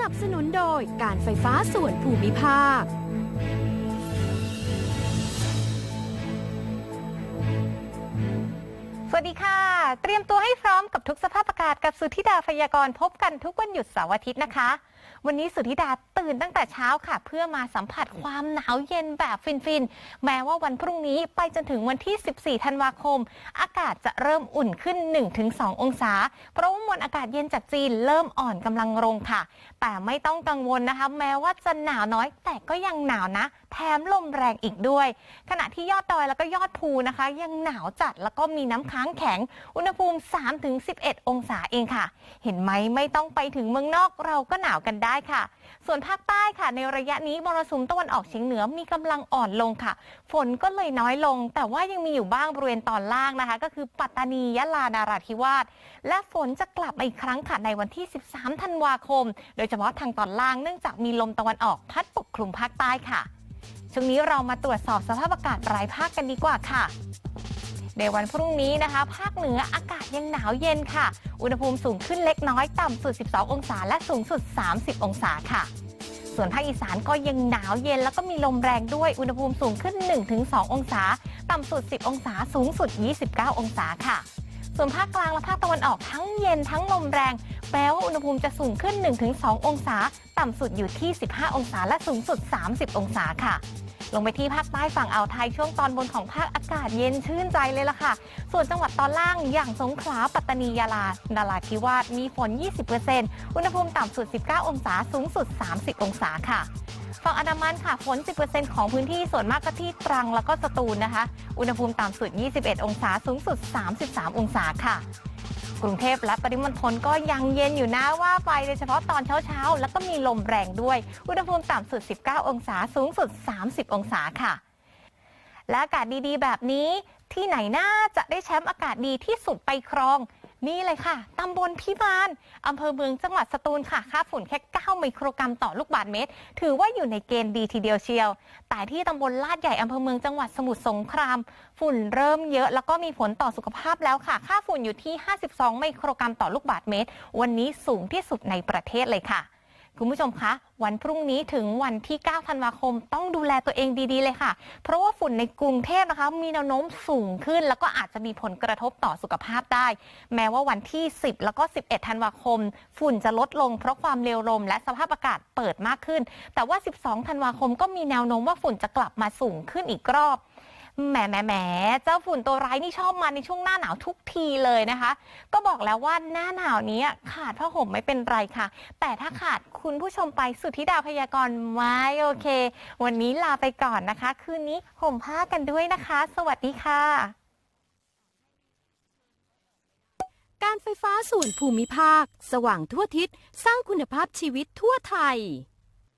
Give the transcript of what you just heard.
นับสนุนโดยการไฟฟ้าส่วนภูมิภาค สวัสดีค่ะ เตรียมตัวให้พร้อมกับทุกสภาพอากาศกับสุธิดาพยากรณ์พบกันทุกวันหยุดเสาร์อาทิตย์นะคะ วันนี้สุธิดาตื่นตั้งแต่เช้าค่ะ เพื่อมาสัมผัสความหนาวเย็นแบบฟินๆ แม้ว่าวันพรุ่งนี้ไปจนถึงวันที่ 14 ธันวาคม อากาศจะเริ่มอุ่นขึ้น 1-2 องศา เพราะว่ามวลอากาศเย็นจากจีนเริ่มอ่อนกำลังลงค่ะ แต่ไม่ต้องกังวลนะคะ แม้ว่าจะหนาวน้อย แต่ก็ยังหนาวนะ แถมลมแรงอีกด้วย ขณะที่ยอดดอยแล้วก็ยอดภูนะคะ ยังหนาวจัดแล้วก็มีน้ำค้างแข็ง อุณหภูมิ 3-11 องศาเองค่ะ เห็นไหมไม่ต้องไปถึงเมืองนอกเราก็หนาวกันได้ค่ะ ส่วนภาคใต้ค่ะ ในระยะนี้มรสุมตะวันออกเฉียงเหนือมีกำลังอ่อนลงค่ะ ฝนก็เลยน้อยลง แต่ว่ายังมีอยู่บ้างบริเวณตอนล่างนะคะ ก็คือปัตตานียะลานาราธิวาสและฝนจะกลับมาอีกครั้งค่ะในวันที่ 13 ธันวาคม โดยเฉพาะทางตอนล่างเนื่องจากมีลมตะวันออกพัดปกคลุมภาคใต้ค่ะช่วงนี้เรามาตรวจสอบสภาพอากาศรายภาคกันดีกว่าค่ะ ในวันพรุ่งนี้นะคะ ภาคเหนืออากาศยังหนาวเย็นค่ะ อุณหภูมิสูงขึ้นเล็กน้อยต่ำสุด 12 องศา และสูงสุด 30 องศาค่ะ ส่วนภาคอีสานก็ยังหนาวเย็นแล้วก็มีลมแรงด้วยอุณหภูมิสูงขึ้น 1-2 องศา ต่ำสุด 10 องศา สูงสุด 29 องศาค่ะส่วนภาคกลางและภาคตะวันออกทั้งเย็นทั้งลมแรง แปลว่าอุณหภูมิจะสูงขึ้น 1-2 องศา ต่ำสุดอยู่ที่ 15 องศาและสูงสุด 30 องศาค่ะ ลงไปที่ภาคใต้ฝั่งอ่าวไทยช่วงตอนบนของภาคอากาศเย็นชื่นใจเลยล่ะค่ะ ส่วนจังหวัดตอนล่างอย่างสงขลาปัตตานียาลานาราธิวาสมีฝน 20%อุณหภูมิต่ำสุด 19 องศาสูงสุด 30 องศาค่ะฝั่งอันดามันค่ะฝน 10%ของพื้นที่ส่วนมากก็ที่ตรังแล้วก็สตูลนะคะ อุณหภูมิต่ำสุด 21 องศาสูงสุด 33 องศาค่ะ กรุงเทพและปริมณฑลก็ยังเย็นอยู่นะว่าไปโดยเฉพาะตอนเช้าๆ แล้วก็มีลมแรงด้วย อุณหภูมิต่ำสุด 19 องศาสูงสุด 30 องศาค่ะ และอากาศดีๆ แบบนี้ที่ไหนน่าจะได้แชมป์อากาศดีที่สุดไปครอง นี่เลยค่ะ ตำบลพิมานอำเภอเมืองจังหวัดสตูลค่ะ ค่าฝุ่นแค่9มิโครกรัมต่อลูกบาศก์เมตร ถือว่าอยู่ในเกณฑ์ดีทีเดียวเชียว แต่ที่ตำบลลาดใหญ่อำเภอเมืองจังหวัดสมุทรสงคราม ฝุ่นเริ่มเยอะ แล้วก็มีผลต่อสุขภาพแล้วค่ะ ค่าฝุ่นอยู่ที่ 52มิโครกรัมต่อลูกบาศก์เมตร วันนี้สูงที่สุดในประเทศเลยค่ะ คุณผู้ชมคะ วันพรุ่งนี้ถึงวันที่ 9 ธันวาคม ต้องดูแลตัวเองดีๆเลยค่ะ เพราะว่าฝุ่นในกรุงเทพนะคะ มีแนวโน้มสูงขึ้น แล้วก็อาจจะมีผลกระทบต่อสุขภาพได้ แม้ว่าวันที่ 10 แล้วก็ 11 ธันวาคม ฝุ่นจะลดลงเพราะความเร็วลมและสภาพอากาศเปิดมากขึ้น แต่ว่า 12 ธันวาคมก็มีแนวโน้มว่าฝุ่นจะกลับมาสูงขึ้นอีกรอบ แหมแหมแหมเจ้าฝุ่นตัวร้ายนี่ชอบมาในช่วงหน้าหนาวทุกทีเลยนะคะ ก็บอกแล้วว่าหน้าหนาวนี้ขาดผ้าห่มไม่เป็นไรค่ะ แต่ถ้าขาดคุณผู้ชมไปสุทธิดาพยากรณ์ไม่โอเค วันนี้ลาไปก่อนนะคะ คืนนี้ห่มผ้ากันด้วยนะคะ สวัสดีค่ะ การไฟฟ้าส่วนภูมิภาค สว่างทั่วทิศ สร้างคุณภาพชีวิตทั่วไทย